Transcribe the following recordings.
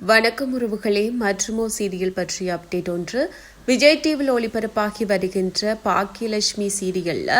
வணக்கம் உறவுகளே மற்றுமோ சீரியல் பற்றிய அப்டேட் ஒன்று. விஜய் டிவியில் ஒளிபரப்பாகி வருகின்ற பாக்கியலட்சுமி சீரியல்ல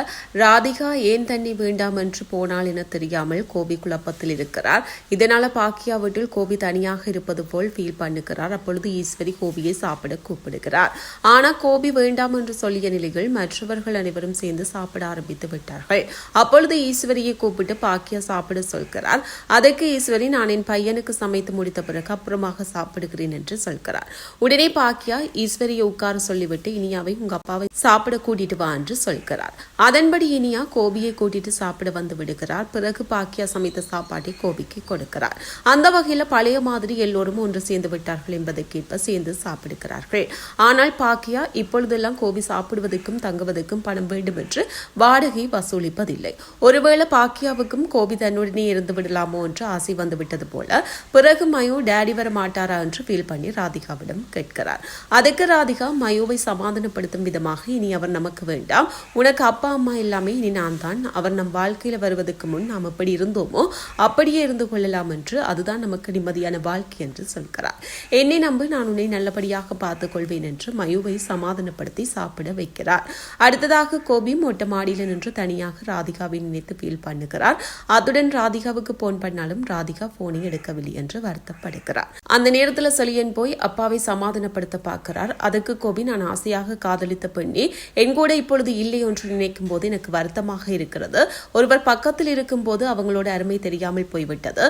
ராதிகா ஏன் தண்ணி வேண்டாம் என்று போனால் என தெரியாமல் கோபி குழப்பத்தில் இருக்கிறார். இதனால பாக்கியா வீட்டில் கோபி தனியாக இருப்பது போல் ஃபீல் பண்ணுகிறார். அப்பொழுது ஈஸ்வரி கோபியை சாப்பிட கூப்பிடுகிறார். ஆனால் கோபி வேண்டாம் என்று சொல்லிய நிலையில் மற்றவர்கள் அனைவரும் சேர்ந்து சாப்பிட ஆரம்பித்து விட்டார்கள். அப்பொழுது ஈஸ்வரியை கூப்பிட்டு பாக்கியா சாப்பிட சொல்கிறார். அதற்கு ஈஸ்வரி நான் என் பையனுக்கு சமைத்து முடித்த பிறகு அப்புறமாக சாப்பிடுகிறேன் என்று சொல்கிறார். உடனே பாக்கியா ஈஸ்வரியை உட்கார சொல்லிவிட்டு இனியாவை உங்க அப்பாவை சாப்பிட கூட்டிட்டு வா என்று சொல்கிறார். அதன்படி இனியா கோபியை கூட்டிட்டு சாப்பிட வந்து விடுகிறார். பிறகு பாக்கியா சமைத்த சாப்பாட்டை கோபிக்கு கொடுக்கிறார். அந்த வகையில பழைய மாதிரி எல்லோரும் ஒன்று சேர்ந்து விட்டார்கள் என்பதற்கேற்ப சேர்ந்து சாப்பிடுகிறார்கள். ஆனால் பாக்கியா இப்பொழுதெல்லாம் கோபி சாப்பிடுவதற்கும் தங்குவதற்கும் பணம் வேண்டும் என்று வாடகை வசூலிப்பதில்லை. ஒருவேளை பாக்கியாவுக்கும் கோபி தன்னுடனே இருந்து விடலாமோ என்று ஆசை வந்து விட்டது போல பிறகு மயோ டேடி வர மாட்டாரா? என்று ஃபீல் பண்ணி ராதிகாவிடம் கேட்கிறார். அதுக்கு ராதிகா மயோவை சமாதானப்படுத்தும் விதமாக இனி அவர் நமக்கு வேண்டாம். உனக்கு அப்பா அம்மா எல்லாமே இனி நான் தான் அவர் நம் வாழ்க்கையில் வருவதற்கு முன் நாம் எப்படி இருந்தோமோ அப்படியே இருந்து கொள்ளலாம் என்று அதுதான் நமக்கு நிம்மதியான வாழ்க்கை என்று சொல்கிறார். என்னை நம்பு நான் உன்னை நல்லபடியாக பார்த்துக் கொள்வேன் என்று மயுவை சமாதானப்படுத்தி சாப்பிட வைக்கிறார். அடுத்ததாக கோபி மொட்டை மாடியில் நின்று தனியாக ராதிகாவை நினைத்து ஃபீல் பண்ணுகிறார். அதுடன் ராதிகாவுக்கு போன் பண்ணாலும் ராதிகா போனை எடுக்கவில்லை என்று வருத்தப்படுகிறார். அந்த நேரத்தில் செலியன் போய் அப்பாவை சமாதானப்படுத்த பார்க்கிறார். அதற்கு கோபி கோபி நான் ஆசையாக காதலித்த பெண்ணே என் கூட இப்பொழுது இல்லை என்று நினைக்கும் போது எனக்கு வருத்தமாக இருக்கிறது. ஒருவர் பக்கத்தில் இருக்கும் போது அவங்களோட அருமை தெரியாமல் போய்விட்டது.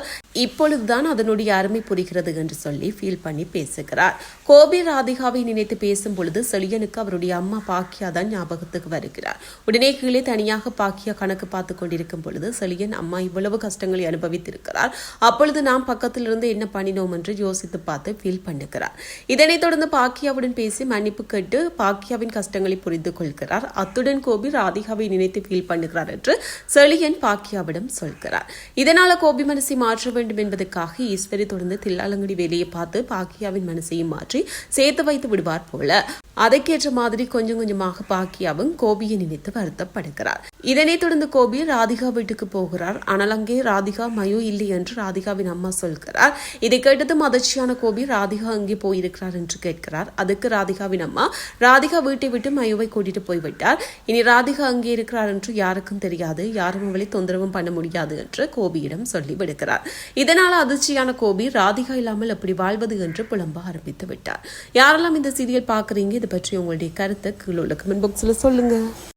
இப்பொழுதுதான் அதனுடைய அருமை புரிகிறது என்று சொல்லி ஃபீல் பண்ணி பேசுகிறார். கோபி ராதிகாவை நினைத்து பேசும் பொழுது செழியனுக்கு அவருடைய அம்மா பாக்கியா தான் ஞாபகத்துக்கு வருகிறார். உடனே கீழே தனியாக பாக்கியா கணக்கு பார்த்து கொண்டிருக்கும் பொழுது செழியன் அம்மா இவ்வளவு கஷ்டங்களை அனுபவித்திருக்கிறார். அப்பொழுது நாம் பக்கத்திலிருந்து என்ன பண்ணினோம்? என்று யோசித்து பார்த்து ஃபீல் பண்ணுகிறார். இதனைத் தொடர்ந்து பாக்கியாவுடன் பேசி மன்னிப்பு கேட்டு பாக்கியாவின் கஷ்டங்களை புரிந்து கொள்கிறார். அத்துடன் கோபி ராதிகாவை நினைத்து ஃபீல் பண்ணுகிறார் என்று செலியன் பாக்கியாவிடம் சொல்கிறார். இதனால கோபி மனசை மாற்ற வேண்டும் என்பதற்காக ஈஸ்வரி தொடர்ந்து தில்லாலங்கடி வேலையை பார்த்து பாக்கியாவின் மனசையும் மாற்றி சேர்த்து வைத்து விடுவார் போல. அதைக்கேற்ற மாதிரி கொஞ்சம் கொஞ்சமாக பாக்கியாவும் கோபியை நினைத்து வருத்தப்படுகிறார். இதனைத் தொடர்ந்து கோபி ராதிகா வீட்டுக்கு போகிறார். ஆனால் அங்கே ராதிகா மயோ இல்லை என்று ராதிகாவின் அம்மா சொல்கிறார். இதை கேட்டதும் அதிர்ச்சியான கோபி ராதிகா அங்கே போயிருக்கிறார் என்று கேட்கிறார். அதுக்கு ராதிகாவின் அம்மா. ராதிகா வீட்டை விட்டு மயுவை கூட்டிட்டு போய்விட்டார். இனி ராதிகா அங்கே இருக்கிறார் என்று யாருக்கும் தெரியாது. யாரும் அவளை தொந்தரவும் பண்ண முடியாது என்று கோபியிடம் சொல்லி விடுகிறார் இதனால் அதிர்ச்சியான கோபி ராதிகா இல்லாமல் அப்படி வாழ்வது என்று புலம்ப ஆரம்பித்து விட்டார். யாரெல்லாம் இந்த சீரியல் பார்க்குறீங்க? இது பற்றி உங்களுடைய கருத்தை கீழே உள்ள கமெண்ட் பாக்ஸில் சொல்லுங்க.